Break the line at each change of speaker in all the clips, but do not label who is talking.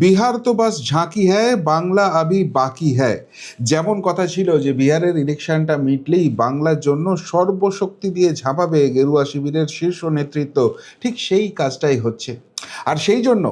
বিহার তো বাস ঝাঁকি হ্যায়, বাংলা আবি বাকি হ্যায়। যেমন কথা ছিল যে বিহারের ইলেকশনটা মিটলেই বাংলার জন্য সর্বশক্তি দিয়ে ঝাঁপাবে গেরুয়া শিবিরের শীর্ষ নেতৃত্ব ঠিক সেই কাজটাই হচ্ছে। আর সেই জন্য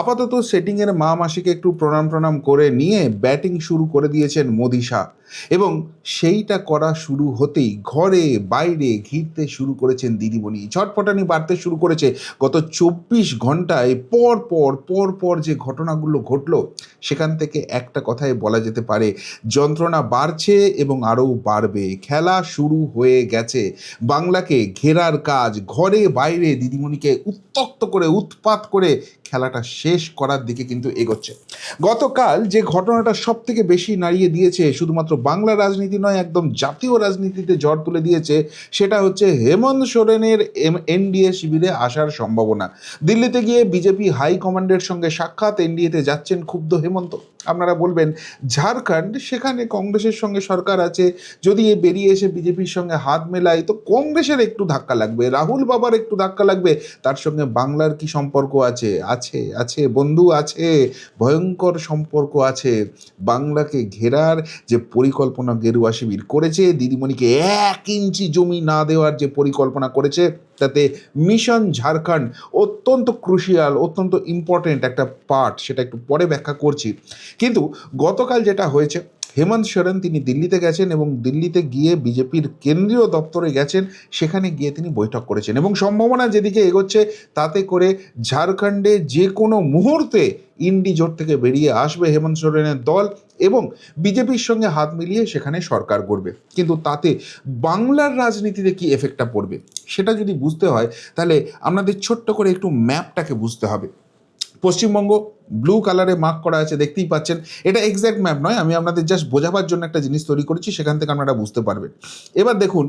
আপাতত সেটিংয়ের মা মাসিকে একটু প্রণাম প্রণাম করে নিয়ে ব্যাটিং শুরু করে দিয়েছেন মোদি শাহ। এবং সেইটা করা শুরু হতেই ঘরে, বাইরে ঘিরতে শুরু করেছেন দিদিমণি। ছটফটানি বাড়তে শুরু করেছে গত চব্বিশ ঘন্টায় পর পর পর পর যে ঘটনাগুলো ঘটলো, সেখান থেকে একটা কথাই বলা যেতে পারে, যন্ত্রণা বাড়ছে এবং আরও বাড়বে। খেলা শুরু হয়ে গেছে। বাংলাকে ঘেরার কাজ, ঘরে, বাইরে দিদিমণিকে উত্তক্ত করে, উৎপাত করে খেলাটা শেষ করার দিকে কিন্তু এগোচ্ছে। গতকাল যে ঘটনাটা সব থেকে বেশি নাড়িয়ে দিয়েছে, শুধুমাত্র বাংলা রাজনীতি নয়, একদম জাতীয় রাজনীতিতে ঝড় তুলে দিয়েছে। সেটা হচ্ছে হেমন্ত সোরেনের এম, এনডিএ শিবিরে আসার সম্ভাবনা। দিল্লিতে গিয়ে বিজেপি হাইকমান্ডের সঙ্গে সাক্ষাৎ, এনডিএতে যাচ্ছেন ক্ষুব্ধ হেমন্ত। আপনারা বলবেন, ঝাড়খণ্ড, সেখানে কংগ্রেসের সঙ্গে সরকার আছে, যদি এ বেরিয়ে এসে বিজেপির সঙ্গে হাত মেলায়, তো কংগ্রেসের একটু ধাক্কা লাগবে, রাহুল বাবার একটু ধাক্কা লাগবে, তার সঙ্গে বাংলার কি সম্পর্ক আছে? আছে আছে, বন্ধু, আছে, ভয়ঙ্কর সম্পর্ক আছে, বাংলাকে ঘেরার যে পরিকল্পনা গেরুয়া শিবির করেছে, দিদিমণিকে এক ইঞ্চি জমি না দেওয়ার যে পরিকল্পনা করেছে তাতে মিশন ঝাড়খণ্ড অত্যন্ত ক্রুশিয়াল অত্যন্ত ইম্পর্টেন্ট একটা পার্ট সেটা একটু পরে ব্যাখ্যা করছি। কিন্তু গতকাল যেটা হয়েছে হেমন্ত সোরেন তিনি দিল্লিতে গেছেন এবং দিল্লিতে গিয়ে বিজেপির কেন্দ্রীয় দপ্তরে গেছেন, সেখানে গিয়ে তিনি বৈঠক করেছেন এবং সম্ভাবনা যেদিকে এগোচ্ছে তাতে করে ঝাড়খণ্ডে যে কোনো মুহূর্তে ইন্ডি জোট থেকে বেরিয়ে আসবে হেমন্ত সোরেনের দল এবং বিজেপির সঙ্গে হাত মিলিয়ে সেখানে সরকার গড়বে। কিন্তু তাতে বাংলার রাজনীতিতে কি এফেক্টটা পড়বে সেটা যদি বুঝতে হয়, তাহলে আপনাদের ছোট্ট করে একটু ম্যাপটাকে বুঝতে হবে। পশ্চিমবঙ্গ ব্লু কালারে মার্ক করা আছে, দেখতেই পাচ্ছেন। এটা এক্স্যাক্ট ম্যাপ নয়, আমি আপনাদের জাস্ট বোঝাবার জন্য একটা জিনিস তৈরি করেছি, সেখান থেকে আপনারা বুঝতে পারবেন। এবার দেখুন,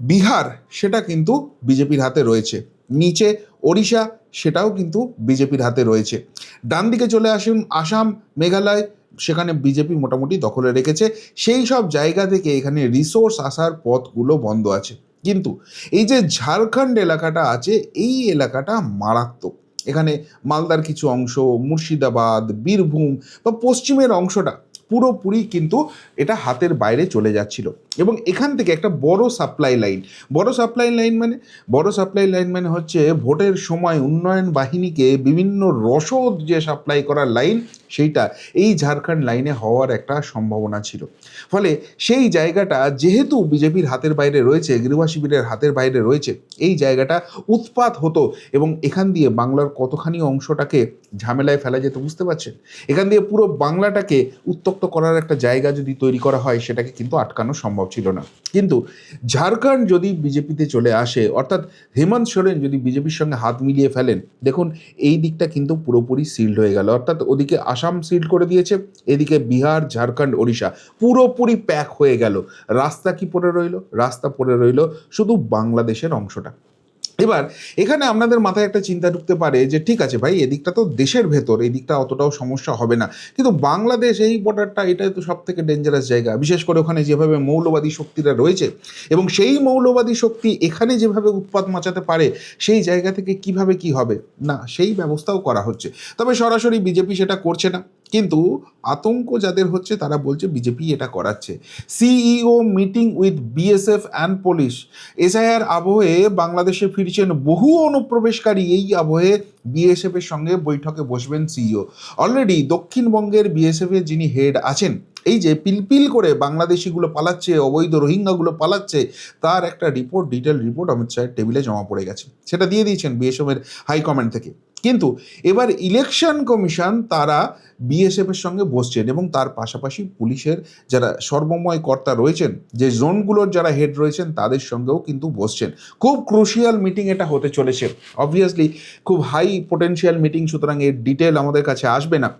বিহার সেটা কিন্তু বিজেপির হাতে রয়েছে, নিচে ওড়িশা সেটাও কিন্তু বিজেপির হাতে রয়েছে। ডান দিকে চলে আসুন, আসাম, মেঘালয়, সেখানে বিজেপি মোটামুটি দখলে রেখেছে, সেই সব জায়গা থেকে এখানে রিসোর্স আসার পথগুলো বন্ধ আছে। কিন্তু এই যে ঝাড়খণ্ড এলাকাটা আছে, এই এলাকাটা মারাত্মক। এখানে মালদার কিছু অংশ মুর্শিদাবাদ বীরভূম বা পশ্চিমের অংশটা পুরোপুরি কিন্তু এটা হাতের বাইরে চলে যাচ্ছিল। এবং এখান থেকে একটা বড় সাপ্লাই লাইন বড় সাপ্লাই লাইন মানে? বড় সাপ্লাই লাইন মানে হচ্ছে ভোটের সময় উন্নয়ন বাহিনীকে বিভিন্ন রসদ যে সাপ্লাই করার লাইন সেইটা এই ঝাড়খণ্ড লাইনে হওয়ার একটা সম্ভাবনা ছিল। ফলে সেই জায়গাটা যেহেতু বিজেপির হাতের বাইরে রয়েছে গৃহ শিবিরের হাতের বাইরে রয়েছে, এই জায়গাটা উৎপাত হতো এবং এখান দিয়ে বাংলার কতখানি অংশটাকে ঝামেলায় ফেলা যেত বুঝতে পারছেন? এখান দিয়ে পুরো বাংলাটাকে উত্তক্ত করার একটা জায়গা যদি তৈরি করা হয়, সেটাকে কিন্তু আটকানো সম্ভব ছিল না। কিন্তু ঝাড়খণ্ড যদি বিজেপিতে চলে আসে, অর্থাৎ হেমন্ত সোরেন যদি বিজেপির সঙ্গে হাত মিলিয়ে ফেলেন, দেখুন এই দিকটা কিন্তু পুরোপুরি সিল্ড হয়ে গেল। অর্থাৎ ওদিকে আসাম সিল্ড করে দিয়েছে, এদিকে বিহার, ঝাড়খণ্ড, ওড়িশা পুরোপুরি প্যাক হয়ে গেল। রাস্তা কি পড়ে রইল? রাস্তা পড়ে রইল শুধু বাংলাদেশের অংশটা। এবার, এখানে আপনাদের মাথায় একটা চিন্তা ঢুকতে পারে যে, ঠিক আছে ভাই, এদিকটা তো দেশের ভেতর এই দিকটা অতটাও সমস্যা হবে না। কিন্তু বাংলাদেশ এই বর্ডারটা এটাই তো সব থেকে ডেঞ্জারাস জায়গা। বিশেষ করে ওখানে যেভাবে মৌলবাদী শক্তিরা রয়েছে এবং সেই মৌলবাদী শক্তি এখানে যেভাবে উৎপাত মাচাতে পারে, সেই জায়গা থেকে কীভাবে কি হবে? না, সেই ব্যবস্থাও করা হচ্ছে। তবে সরাসরি বিজেপি সেটা করছে না। কিন্তু আতঙ্ক যাদের হচ্ছে তারা বলছে বিজেপি এটা করাচ্ছে। CEO meeting with BSF and police. SIR আবহে বাংলাদেশে ফিরছেন বহু অনুপ্রবেশকারী। এই আবহে বিএসএফ এর সঙ্গে বৈঠকে বসবেন সিইও। অলরেডি দক্ষিণবঙ্গের বিএসএফ এর যিনি হেড আছেন, এই যে পিলপিল করে বাংলাদেশিগুলো পালাচ্ছে, অবৈধ রোহিঙ্গাগুলো পালাচ্ছে, তার একটা রিপোর্ট ডিটেল রিপোর্ট অমিত শাহের টেবিলে জমা পড়ে গেছে। সেটা দিয়ে দিয়েছেন বিএসএফ এর হাইকমান্ড থেকে। কিন্তু এবার ইলেকশন কমিশন তারা বিএসএফের সঙ্গে বসছেন এবং তার পাশাপাশি পুলিশের যারা সর্বময় কর্তা রয়েছেন, যে জোনগুলোর যারা হেড রয়েছেন, তাদের সঙ্গেও কিন্তু বসছেন। খুব ক্রুশিয়াল মিটিং এটা হতে চলেছে। অবভিয়াসলি খুব হাই পোটেন্সিয়াল মিটিং সুতরাং এর ডিটেল আমাদের কাছে আসবে না।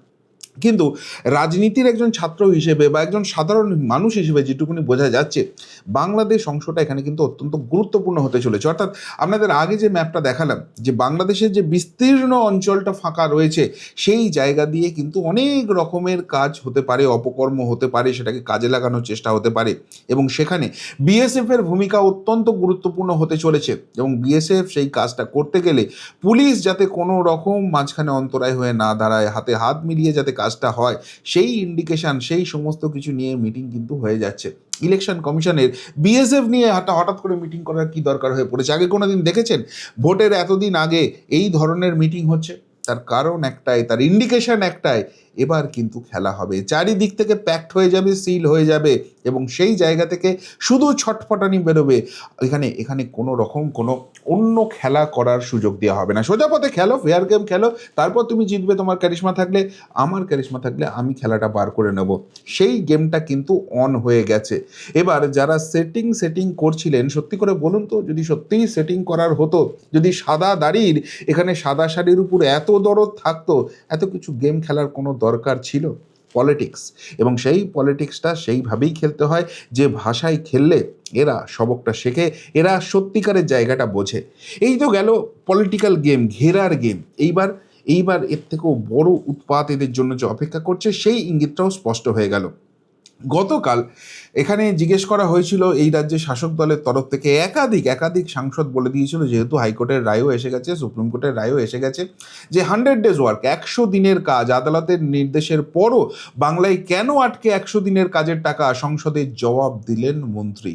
কিন্তু রাজনীতির একজন ছাত্র হিসেবে বা একজন সাধারণ মানুষ হিসেবে যেটুকুনি বোঝা যাচ্ছে, বাংলাদেশ অংশটা এখানে কিন্তু অত্যন্ত গুরুত্বপূর্ণ হতে চলেছে। অর্থাৎ আপনাদের আগে যে ম্যাপটা দেখালাম, যে বাংলাদেশের যে বিস্তীর্ণ অঞ্চলটা ফাঁকা রয়েছে, সেই জায়গা দিয়ে কিন্তু অনেক রকমের কাজ হতে পারে, অপকর্ম হতে পারে, সেটাকে কাজে লাগানোর চেষ্টা হতে পারে। এবং সেখানে বিএসএফ এর ভূমিকা অত্যন্ত গুরুত্বপূর্ণ হতে চলেছে। এবং বিএসএফ সেই কাজটা করতে গেলে পুলিশ যাতে কোনো রকম মাঝখানে অন্তরায় হয়ে না দাঁড়ায়, হাতে হাত মিলিয়ে যাতে কাজটা হয়, সেই ইন্ডিকেশন সেই সমস্ত কিছু নিয়ে মিটিং কিন্তু হয়ে যাচ্ছে। ইলেকশন কমিশনের বিএসএফ নিয়ে হঠাৎ হঠাৎ করে মিটিং করার কি দরকার হয়ে পড়েছে? আগে কোনো দিন দেখেছেন? ভোটের এতদিন আগে এই ধরনের মিটিং হচ্ছে। তার কারণ একটাই, তার ইন্ডিকেশন একটাই এবার কিন্তু খেলা হবে। চারিদিক থেকে প্যাকড হয়ে যাবে সিল হয়ে যাবে এবং সেই জায়গা থেকে শুধু ছটফটানি বেরোবে। এখানে এখানে কোনো রকম কোনো অন্য খেলা করার সুযোগ দেওয়া হবে না। সোজা পথে খেলো ফেয়ার গেম খেলো, তারপর তুমি জিতবে তোমার ক্যারিশমা থাকলে। আমার ক্যারিশমা থাকলে আমি খেলাটা বার করে নেব। সেই গেমটা কিন্তু অন হয়ে গেছে। এবার যারা সেটিং সেটিং করছিলেন, সত্যি করে বলুন তো, যদি সত্যিই সেটিং করার হতো, যদি সাদা দাড়ির, এখানে সাদা শাড়ির উপর এত দরদ থাকতো, এত কিছু গেম খেলার কোনো দরকার ছিল পলিটিক্স। এবং সেই পলিটিক্সটা সেইভাবেই খেলতে হয় যে ভাষায় খেললে এরা সবকটা শেখে, এরা সত্যিকারের জায়গাটা বোঝে। এই তো গেল পলিটিক্যাল গেম ঘেরার গেম এইবার এইবার এর থেকেও বড় উৎপাত এদের জন্য যে অপেক্ষা করছে, সেই ইঙ্গিতটাও স্পষ্ট হয়ে গেল। গতকাল এখানে জিজ্ঞেস করা হয়েছিল এই রাজ্যের শাসক দলের তরফ থেকে একাধিক একাধিক সাংসদ বলে দিয়েছিল, যেহেতু হাইকোর্টের রায়ও এসে গেছে, সুপ্রিম কোর্টের রায়ও এসে গেছে, যে হান্ড্রেড ডেজ ওয়ার্ক একশো দিনের কাজ, আদালতের নির্দেশের পরও বাংলায় কেন আটকে একশো দিনের কাজের টাকা, সংসদে জবাব দিলেন মন্ত্রী।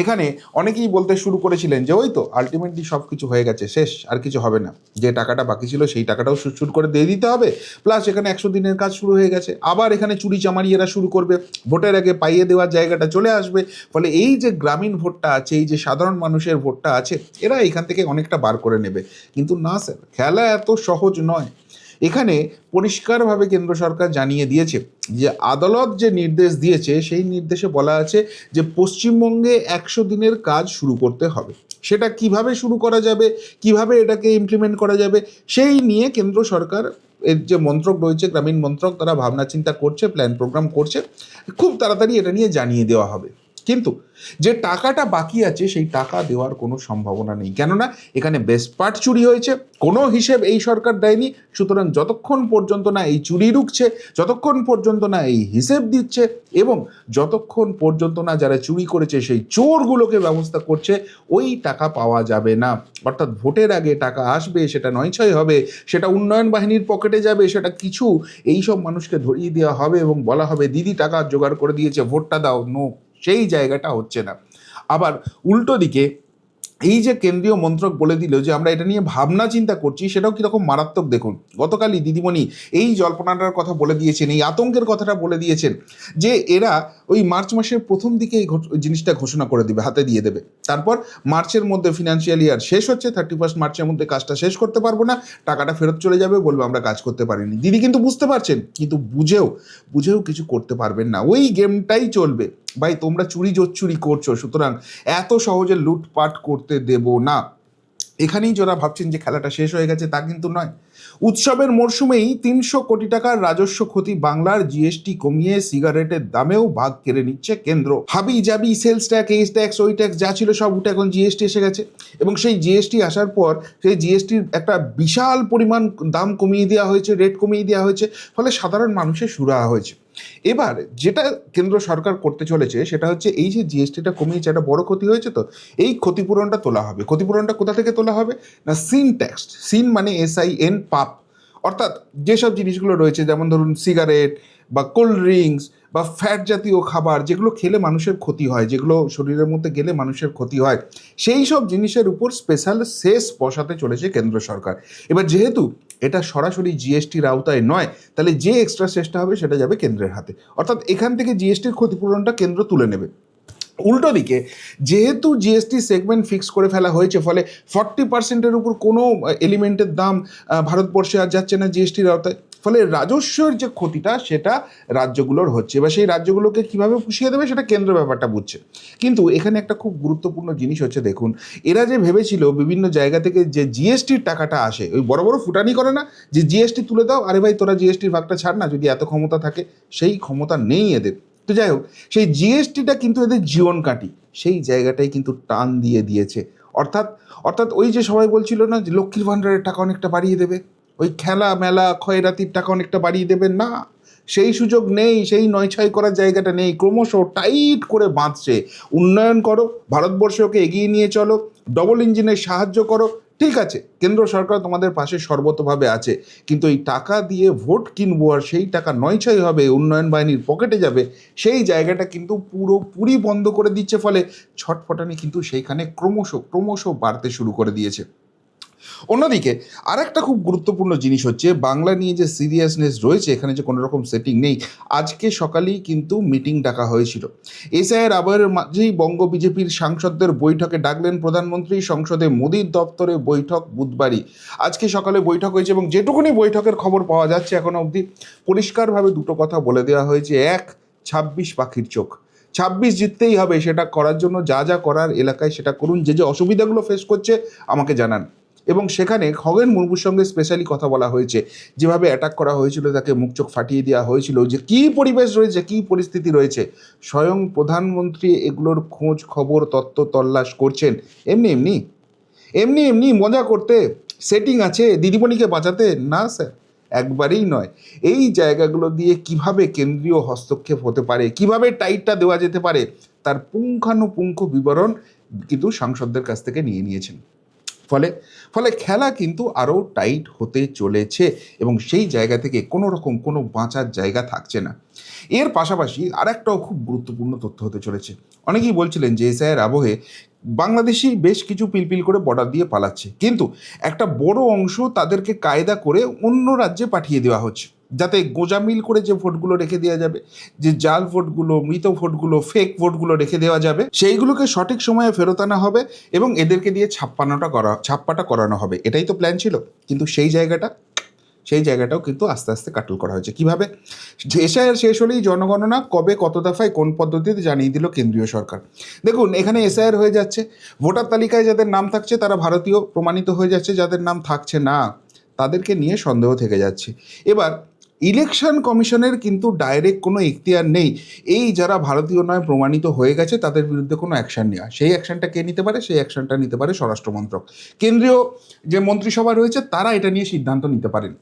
এখানে অনেকেই বলতে শুরু করেছিলেন যে, ওই তো আলটিমেটলি সব কিছু হয়ে গেছে, শেষ, আর কিছু হবে না। যে টাকাটা বাকি ছিল, সেই টাকাটাও শুট করে দিয়ে দিতে হবে। প্লাস এখানে একশো দিনের কাজ শুরু হয়ে গেছে। আবার এখানে চুরি চামারি এরা শুরু করবে। ভোটের আগে পাইয়ে দেওয়ার জায়গাটা চলে আসবে। ফলে এই যে গ্রামীণ ভোটটা আছে, এই যে সাধারণ মানুষের ভোটটা আছে, এরা এখান থেকে অনেকটা বার করে নেবে। কিন্তু না স্যার, খেলা এত সহজ নয়। এখানে পরিষ্কারভাবে কেন্দ্র সরকার জানিয়ে দিয়েছে যে, আদালত যে নির্দেশ দিয়েছে, সেই নির্দেশে বলা আছে যে, পশ্চিমবঙ্গে একশো দিনের কাজ শুরু করতে হবে। সেটা কীভাবে শুরু করা যাবে, কীভাবে এটাকে ইমপ্লিমেন্ট করা যাবে, সেই নিয়ে কেন্দ্র সরকার এর যে মন্ত্রক রয়েছে, গ্রামীণ মন্ত্রক, তারা ভাবনা চিন্তা করছে প্ল্যান প্রোগ্রাম করছে। খুব তাড়াতাড়ি এটা নিয়ে জানিয়ে দেওয়া হবে। কিন্তু যে টাকাটা বাকি আছে, সেই টাকা দেওয়ার কোনো সম্ভাবনা নেই। কেননা, এখানে বেস্ট পার্ট চুরি হয়েছে, কোনো হিসেব এই সরকার দেয়নি। সুতরাং যতক্ষণ পর্যন্ত না এই চুরি রুখছে, যতক্ষণ পর্যন্ত না এই হিসেব দিচ্ছে, এবং যতক্ষণ পর্যন্ত না যারা চুরি করেছে, সেই চোরগুলোকে ব্যবস্থা করছে, ওই টাকা পাওয়া যাবে না। অর্থাৎ ভোটের আগে টাকা আসবে, সেটা নয় ছয় হবে, সেটা উন্নয়ন বাহিনীর পকেটে যাবে, সেটা কিছু এই সব মানুষকে ধরিয়ে দেওয়া হবে এবং বলা হবে, দিদি, টাকা জোগাড় করে দিয়েছে, ভোটটা দাও। নো। সেই জায়গাটা হচ্ছে না। আবার উল্টো দিকে এই যে কেন্দ্রীয় মন্ত্রক বলে দিল যে আমরা এটা নিয়ে ভাবনা চিন্তা করছি, সেটাও কীরকম মারাত্মক দেখুন। গতকালই দিদিমণি এই জল্পনাটার কথা বলে দিয়েছেন, এই আতঙ্কের কথাটা বলে দিয়েছেন যে এরা ওই মার্চ মাসের প্রথম দিকে এই জিনিসটা ঘোষণা করে দিবে, হাতে দিয়ে দেবে। তারপর মার্চের মধ্যে ফিনান্সিয়াল ইয়ার শেষ হচ্ছে থার্টি ফার্স্ট মার্চের মধ্যে কাজটা শেষ করতে পারব না, টাকাটা ফেরত চলে যাবে বলবে আমরা কাজ করতে পারিনি। দিদি কিন্তু বুঝতে পারছেন, কিন্তু বুঝেও বুঝেও কিছু করতে পারবেন না। ওই গেমটাই চলবে। ভাই, তোমরা চুরি চুরি করছ, সুতরাং এত সহজে লুটপাট করতে দেব না। এখানেই যারা ভাবছেন যে খেলাটা শেষ হয়ে গেছে, তা কিন্তু নয়। উৎসবের মরশুমেই তিনশো কোটি টাকার রাজস্ব ক্ষতি বাংলার জিএসটি কমিয়ে সিগারেটের দামেও ভাগ কেড়ে নিচ্ছে কেন্দ্র। হাবি জাবি, সেলস ট্যাক্স এই ট্যাক্স, ওই ট্যাক্স, যা ছিল সব উঠে এখন জিএসটি এসে গেছে। এবং সেই জিএসটি আসার পর সেই জিএসটির একটা বিশাল পরিমাণ দাম কমিয়ে দেওয়া হয়েছে রেট কমিয়ে দেওয়া হয়েছে, ফলে সাধারণ মানুষের সুরাহা হয়েছে। এবার যেটা কেন্দ্র সরকার করতে চলেছে সেটা হচ্ছে এই যে জিএসটিটা কমিয়েছে, একটা বড় ক্ষতি হয়েছে তো, এই ক্ষতিপূরণটা তোলা হবে। ক্ষতিপূরণটা কোথা থেকে তোলা হবে? না, সিন ট্যাক্স, সিন মানে এস আই এন পাপ। অর্থাৎ যেসব জিনিসগুলো রয়েছে, যেমন ধরুন সিগারেট বা কোল্ড ড্রিঙ্কস বা ফ্যাট জাতীয় খাবার, যেগুলো খেলে মানুষের ক্ষতি হয়, যেগুলো শরীরের মধ্যে গেলে মানুষের ক্ষতি হয়, সেই সব জিনিসের উপর স্পেশাল শেষ বসাতে চলেছে কেন্দ্র সরকার। এবার যেহেতু এটা সরাসরি জিএসটির আওতায় নয়, তাহলে যে এক্সট্রা শেষটা হবে সেটা যাবে কেন্দ্রের হাতে। অর্থাৎ এখান থেকে জিএসটির ক্ষতিপূরণটা কেন্দ্র তুলে নেবে। উল্টো দিকে, যেহেতু জিএসটি সেগমেন্ট ফিক্স করে ফেলা হয়েছে, ফলে ফর্টি পার্সেন্টের উপর কোনো এলিমেন্টের দাম ভারতবর্ষে আর যাচ্ছে না জিএসটির আওতায়। ফলে রাজস্বের যে ক্ষতিটা, সেটা রাজ্যগুলোর হচ্ছে। এবার সেই রাজ্যগুলোকে কীভাবে পুষিয়ে দেবে, সেটা কেন্দ্র ব্যাপারটা বুঝছে। কিন্তু এখানে একটা খুব গুরুত্বপূর্ণ জিনিস হচ্ছে, দেখুন, এরা যে ভেবেছিল বিভিন্ন জায়গা থেকে যে জিএসটির টাকাটা আসে, ওই বড় বড় ফুটানি করে না, যে জিএসটি তুলে দাও, আরে ভাই, তোরা জিএসটির ভাগটা ছাড় না, যদি এত ক্ষমতা থাকে, সেই ক্ষমতা নেই এদের। তো যাই হোক, সেই জিএসটিটা কিন্তু এদের জীবন কাটি, সেই জায়গাটাই কিন্তু টান দিয়ে দিয়েছে। অর্থাৎ অর্থাৎ ওই যে সবাই বলছিল না যে লক্ষ্মীর ভাণ্ডারের টাকা অনেকটা বাড়িয়ে দেবে? ওই খেলা, মেলা খয়রাতির টাকা অনেকটা বাড়িয়ে দেবে না। সেই সুযোগ নেই, সেই নয় ছয় করার জায়গাটা নেই। ক্রমশ টাইট করে বাঁধছে। উন্নয়ন করো, ভারতবর্ষকে এগিয়ে নিয়ে চলো, ডবল ইঞ্জিনের সাহায্য করো। ঠিক আছে, কেন্দ্র সরকার তোমাদের পাশে সর্বতভাবে আছে। কিন্তু এই টাকা দিয়ে ভোট কিনবো আর সেই টাকা নয় ছয় হবে, উন্নয়ন বাহিনীর পকেটে যাবে, সেই জায়গাটা কিন্তু পুরোপুরি বন্ধ করে দিচ্ছে ফলে ছটফটানি কিন্তু সেইখানে ক্রমশ ক্রমশ বাড়তে শুরু করে দিয়েছে। অন্যদিকে আর একটা খুব গুরুত্বপূর্ণ জিনিস হচ্ছে, বাংলা নিয়ে যে সিরিয়াসনেস রয়েছে, এখানে যে কোনো রকম সেটিং নেই, আজকে সকালেই কিন্তু মিটিং ডাকা হয়েছিল। এসআইয়ের আবহের মাঝেই বঙ্গ বিজেপির সাংসদদের বৈঠকে ডাকলেন প্রধানমন্ত্রী, সংসদে মোদীর দপ্তরে বৈঠক বুধবারই। আজকে সকালে বৈঠক হয়েছে এবং যেটুকুনি বৈঠকের খবর পাওয়া যাচ্ছে এখনও অবধি, পরিষ্কারভাবে দুটো কথা বলে দেওয়া হয়েছে। এক, ছাব্বিশ পাখির চোখ। ছাব্বিশ জিততেই হবে, সেটা করার জন্য যা যা করার এলাকায় সেটা করুন। যে যে অসুবিধাগুলো ফেস করছে, আমাকে জানান। এবং সেখানে খগেন মুর্মুর সঙ্গে স্পেশালি কথা বলা হয়েছে। যেভাবে অ্যাটাক করা হয়েছিল, তাকে মুখ চোখ ফাটিয়ে দেওয়া হয়েছিল, যে কী পরিবেশ রয়েছে, কী পরিস্থিতি রয়েছে, স্বয়ং প্রধানমন্ত্রী এগুলোর খোঁজ খবর, তত্ত্ব তল্লাশ করছেন। এমনি এমনি এমনি এমনি মজা করতে সেটিং আছে, দিদিমণিকে বাঁচাতে? না স্যার একবারেই নয়। এই জায়গাগুলো দিয়ে কীভাবে কেন্দ্রীয় হস্তক্ষেপ হতে পারে, কীভাবে টাইটটা দেওয়া যেতে পারে, তার পুঙ্খানুপুঙ্খ বিবরণ কিন্তু সাংসদদের কাছ থেকে নিয়ে নিয়েছেন। ফলে ফলে খেলা কিন্তু আরও টাইট হতে চলেছে এবং সেই জায়গা থেকে কোনো রকম কোনো বাঁচার জায়গা থাকছে না। এর পাশাপাশি আরেকটাও খুব গুরুত্বপূর্ণ তথ্য হতে চলেছে। অনেকেই বলছিলেন যে এসআইয়ের আবহে বাংলাদেশি বেশ কিছু পিলপিল করে বর্ডার দিয়ে পালাচ্ছে। কিন্তু একটা বড় অংশ তাদেরকে কায়দা করে অন্য রাজ্যে পাঠিয়ে দেওয়া হচ্ছে। যাতে গোজামিল করে যে ভোটগুলো রেখে দেওয়া যাবে, যে জাল ভোটগুলো, মৃত ভোটগুলো ফেক ভোটগুলো রেখে দেওয়া যাবে, সেইগুলোকে সঠিক সময়ে ফেরত আনা হবে এবং এদেরকে দিয়ে ছাপ্পানোটা করা, ছাপ্পাটা করানো হবে। এটাই তো প্ল্যান ছিল। কিন্তু সেই জায়গাটা, সেই জায়গাটাও কিন্তু আস্তে আস্তে কাটল করা হয়েছে। কীভাবে? এসআইআর শেষ হলেই জনগণনা কবে, কত দফায়, কোন পদ্ধতিতে জানিয়ে দিল কেন্দ্রীয় সরকার। দেখুন, এখানে এসআইআর হয়ে যাচ্ছে। ভোটার তালিকায় যাদের নাম থাকছে, তারা ভারতীয় প্রমাণিত হয়ে যাচ্ছে। যাদের নাম থাকছে না, তাদেরকে নিয়ে সন্দেহ থেকে যাচ্ছে। এবার ইলেকশন কমিশনের কিন্তু ডাইরেক্ট কোনো এখতিয়ার নেই। এই যারা ভারতীয় নয়, প্রমাণিত হয়ে গেছে, তাদের বিরুদ্ধে কোনো অ্যাকশন নেওয়া সেই অ্যাকশনটা কে নিতে পারে? সেই অ্যাকশনটা নিতে পারে স্বরাষ্ট্রমন্ত্রক। কেন্দ্রীয় যে মন্ত্রিসভা রয়েছে, তারা এটা নিয়ে সিদ্ধান্ত নিতে পারেন।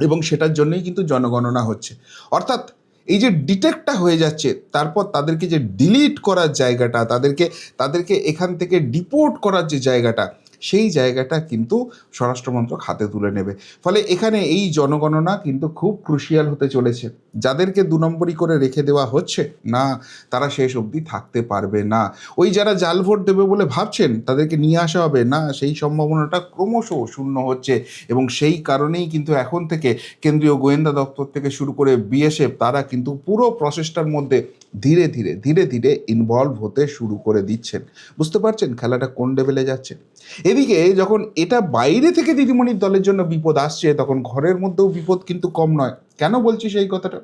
এবং সেটার জন্যই কিন্তু জনগণনা হচ্ছে। অর্থাৎ এই যে ডিটেক্টটা হয়ে যাচ্ছে, তারপর তাদেরকে যে ডিলিট করার জায়গাটা, তাদেরকে তাদেরকে এখান থেকে ডিপোর্ট করার যে জায়গাটা সেই জায়গাটা কিন্তু স্বরাষ্ট্রমন্ত্রক হাতে তুলে নেবে। ফলে এখানে এই জনগণনা কিন্তু খুব ক্রুশিয়াল হতে চলেছে। যাদেরকে দু নম্বরই করে রেখে দেওয়া হচ্ছে, না, তারা শেষ অবধি থাকতে পারবে না। ওই যারা জাল ভোট দেবে বলে ভাবছেন, তাদেরকে নিয়ে আসা হবে, না, সেই সম্ভাবনাটা ক্রমশ শূন্য হচ্ছে। এবং সেই কারণেই কিন্তু এখন থেকে কেন্দ্রীয় গোয়েন্দা দপ্তর থেকে শুরু করে বিএসএফ, তারা কিন্তু পুরো প্রসেসটার মধ্যে ধীরে ধীরে ধীরে ধীরে ইনভলভ হতে শুরু করে দিচ্ছেন। বুঝতে পারছেন খেলাটা কোন লেভেলে যাচ্ছে? এদিকে যখন এটা বাইরে থেকে দিদিমণির দলের জন্য বিপদ আসছে, তখন ঘরের মধ্যেও বিপদ কিন্তু কম নয়। কেন বলছি সেই কথাটা?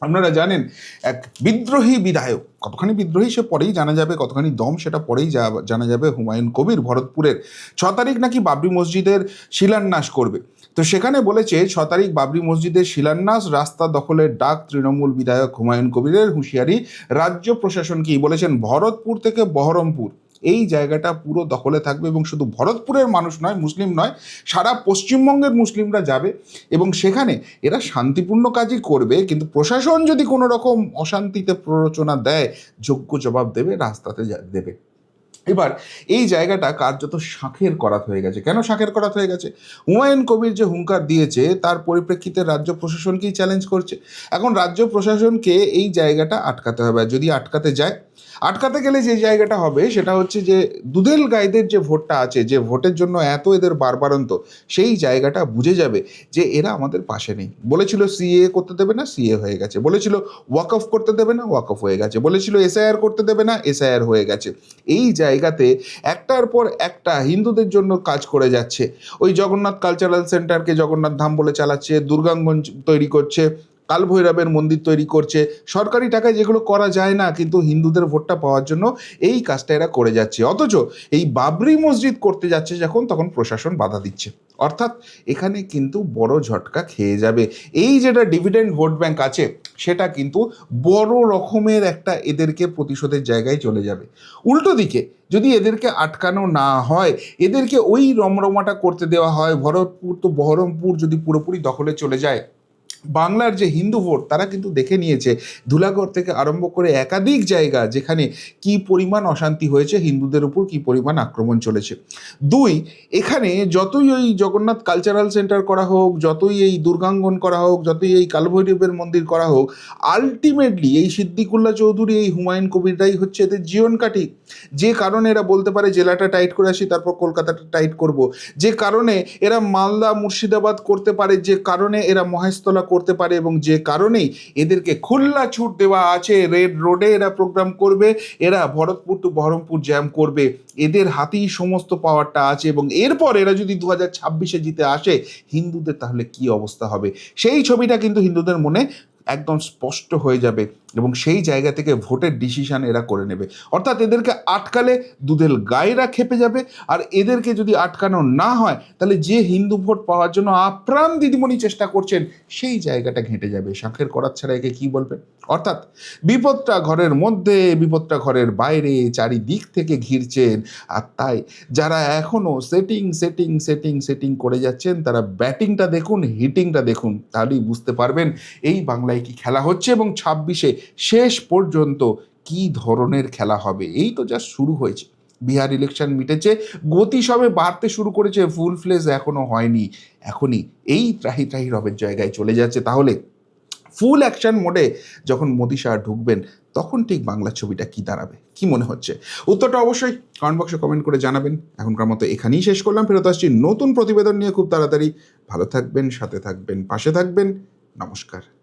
আপনারা জানেন, এক বিদ্রোহী বিধায়ক, কতখানি বিদ্রোহী সে পরেই জানা যাবে, কতখানি দম সেটা পরেই জানা যাবে হুমায়ুন কবির ভরতপুরের। ছ তারিখ নাকি বাবরি মসজিদের শিলান্যাস করবে। তো সেখানে বলেছে, ছ তারিখ বাবরি মসজিদের শিলান্যাস, রাস্তা দখলের ডাক তৃণমূল বিধায়ক হুমায়ুন কবিরের হুঁশিয়ারি, রাজ্য প্রশাসনকেই বলেছেন ভরতপুর থেকে বহরমপুর। এই জায়গাটা পুরো দখলে থাকবে এবং শুধু ভরতপুরের মানুষ নয়, মুসলিম নয়, সারা পশ্চিমবঙ্গের মুসলিমরা যাবে এবং সেখানে এরা শান্তিপূর্ণ কাজই করবে। কিন্তু প্রশাসন যদি কোনো রকম অশান্তিতে প্ররোচনা দেয়, যোগ্য জবাব দেবে, রাস্তাতে দেবে। এবার এই জায়গাটা কার্যত শাঁখের করাত হয়ে গেছে। কেন শাঁখের করাত হয়ে গেছে? হুমায়ুন কবির যে হুঙ্কার দিয়েছে, তার পরিপ্রেক্ষিতে রাজ্য প্রশাসনকেই চ্যালেঞ্জ করছে। এখন রাজ্য প্রশাসনকে এই জায়গাটা আটকাতে হবে। যদি আটকাতে যায় আটকাতে গেলে যে জায়গাটা হবে সেটা হচ্ছে যে দুধেল গাইদের যে ভোটটা আছে, যে ভোটের জন্য এত এদের বারবারন্ত, সেই জায়গাটা বুঝে যাবে যে এরা আমাদের পাশে নেই। বলেছিল সিএ করতে দেবে না সিএ হয়ে গেছে। বলেছিল ওয়াক অফ করতে দেবে না ওয়াক অফ হয়ে গেছে। বলেছিল এসআইআর করতে দেবে না এসআইআর হয়ে গেছে। এই জায়গাতে একটার পর একটা হিন্দুদের জন্য কাজ করে যাচ্ছে। ওই জগন্নাথ কালচারাল সেন্টারকে জগন্নাথ ধাম বলে চালাচ্ছে, দুর্গাঙ্গন তৈরি করছে কালভৈরবের মন্দির তৈরি করছে। সরকারি টাকায় যেগুলো করা যায় না, কিন্তু হিন্দুদের ভোটটা পাওয়ার জন্য এই কাজটা এরা করে যাচ্ছে। অথচ এই বাবরি মসজিদ করতে যাচ্ছে যখন, তখন প্রশাসন বাধা দিচ্ছে। অর্থাৎ এখানে কিন্তু বড় ঝটকা খেয়ে যাবে। এই যেটা ডিভিডেন্ড ভোট ব্যাংক আছে, সেটা কিন্তু বড় রকমের একটা এদেরকে প্রতিশোধের জায়গায় চলে যাবে। উল্টো দিকে, যদি এদেরকে আটকানো না হয়, এদেরকে ওই রমরমাটা করতে দেওয়া হয়, ভরতপুর তো বহরমপুর যদি পুরোপুরি দখলে চলে যায় বাংলার যে হিন্দু ভোট, তারা কিন্তু দেখে নিয়েছে ধুলাগড় থেকে আরম্ভ করে একাধিক জায়গা যেখানে কি পরিমাণ অশান্তি হয়েছে, হিন্দুদের উপর কি পরিমাণ আক্রমণ চলেছে। দুই, এখানে যতই ওই জগন্নাথ কালচারাল সেন্টার করা হোক, যতই এই দুর্গাঙ্গন করা হোক, যতই এই কালভৈরবের মন্দির করা হোক আলটিমেটলি এই সিদ্দিকুল্লা চৌধুরী, এই হুমায়ুন কবিররাই হচ্ছে এদের জীবন কাঠি। যে কারণে এরা বলতে পারে জেলাটা টাইট করে আসি, তারপর কলকাতাটা টাইট করব। যে কারণে এরা মালদা মুর্শিদাবাদ করতে পারে, যে কারণে এরা মহেশতলা করতে পারে এবং যে কারণেই এদেরকে খুল্লা ছুট দেওয়া আছে। রেড রোডে এরা প্রোগ্রাম করবে, এরা ভরতপুর টু বহরমপুর জ্যাম করবে। এদের হাতেই সমস্ত পাওয়ারটা আছে এবং এরপর এরা যদি দু হাজার ছাব্বিশে জিতে আসে, হিন্দুদের তাহলে কি অবস্থা হবে? সেই ছবিটা কিন্তু হিন্দুদের মনে একদম স্পষ্ট হয়ে যাবে এবং সেই জায়গা থেকে ভোটের ডিসিশান এরা করে নেবে। অর্থাৎ এদেরকে আটকালে দুধের গায়েরা খেপে যাবে। আর এদেরকে যদি আটকানো না হয়, তাহলে যে হিন্দু ভোট পাওয়ার জন্য আপ্রাণ দিদিমণি চেষ্টা করছেন, সেই জায়গাটা ঘেঁটে যাবে। শাঁখের করার ছাড়া একে কী বলবেন অর্থাৎ বিপদটা ঘরের মধ্যে, বিপদটা ঘরের বাইরে, চারিদিক থেকে ঘিরছেন। আর তাই যারা এখনও সেটিং সেটিং সেটিং সেটিং করে যাচ্ছেন, তারা ব্যাটিংটা দেখুন হিটিংটা দেখুন, তাহলেই বুঝতে পারবেন এই বাংলায় কি খেলা হচ্ছে এবং ছাব্বিশে শেষ পর্যন্ত কি ধরনের খেলা হবে। এই তো জাস্ট শুরু হয়েছে। বিহার ইলেকশন মিটেছে, গতি সবে বাড়তে শুরু করেছে ফুল ফ্লেজ এখনও হয়নি। এখনই এই ত্রাহি ত্রাহি রবের জায়গায় চলে যাচ্ছে। তাহলে ফুল অ্যাকশন মোডে যখন মোদি শাহ ঢুকবেন, তখন ঠিক বাংলা ছবিটা কি দাঁড়াবে? কি মনে হচ্ছে? উত্তরটা অবশ্যই কমেন্ট বক্সে কমেন্ট করে জানাবেন। এখনকার মতো এখানেই শেষ করলাম। ফেরত আসছি নতুন প্রতিবেদন নিয়ে খুব তাড়াতাড়ি। ভালো থাকবেন, সাথে থাকবেন, পাশে থাকবেন। নমস্কার।